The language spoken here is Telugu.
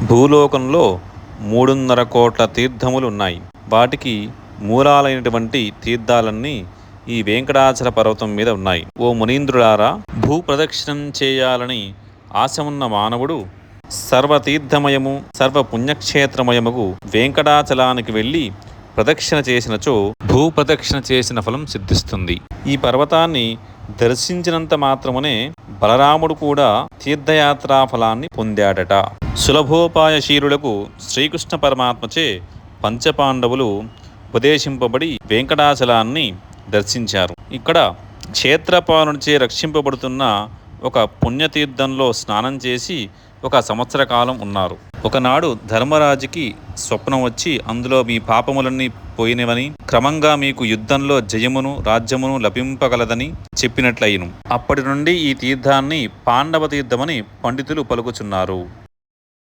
భూలోకంలో మూడున్నర కోట్ల తీర్థములు ఉన్నాయి వాటికి మూలాలైనటువంటి తీర్థాలన్నీ ఈ వెంకటాచల పర్వతం మీద ఉన్నాయి. ఓ మునీంద్రులారా భూ ప్రదక్షిణం చేయాలని ఆశ ఉన్న మానవుడు సర్వతీర్థమయము సర్వ పుణ్యక్షేత్రమయముకు వెంకటాచలానికి వెళ్ళి ప్రదక్షిణ చేసినచో భూ ప్రదక్షిణ చేసిన ఫలం సిద్ధిస్తుంది. ఈ పర్వతాన్ని దర్శించినంత మాత్రమునే బలరాముడు కూడా తీర్థయాత్రా ఫలాన్ని పొందాడట. సులభోపాయశీరులకు శ్రీకృష్ణ పరమాత్మచే పంచపాండవులు ఉపదేశింపబడి వెంకటాచలాన్ని దర్శించారు. ఇక్కడ క్షేత్రపాలనుచే రక్షింపబడుతున్న ఒక పుణ్యతీర్థంలో స్నానం చేసి ఒక సంవత్సర కాలం ఉన్నారు. ఒకనాడు ధర్మరాజుకి స్వప్నం వచ్చి అందులో మీ పాపములన్నీ పోయినవని క్రమంగా మీకు యుద్ధంలో జయమును రాజ్యమును లభింపగలదని చెప్పినట్లయిను. అప్పటి నుండి ఈ తీర్థాన్ని పాండవ తీర్థమని పండితులు పలుకుచున్నారు.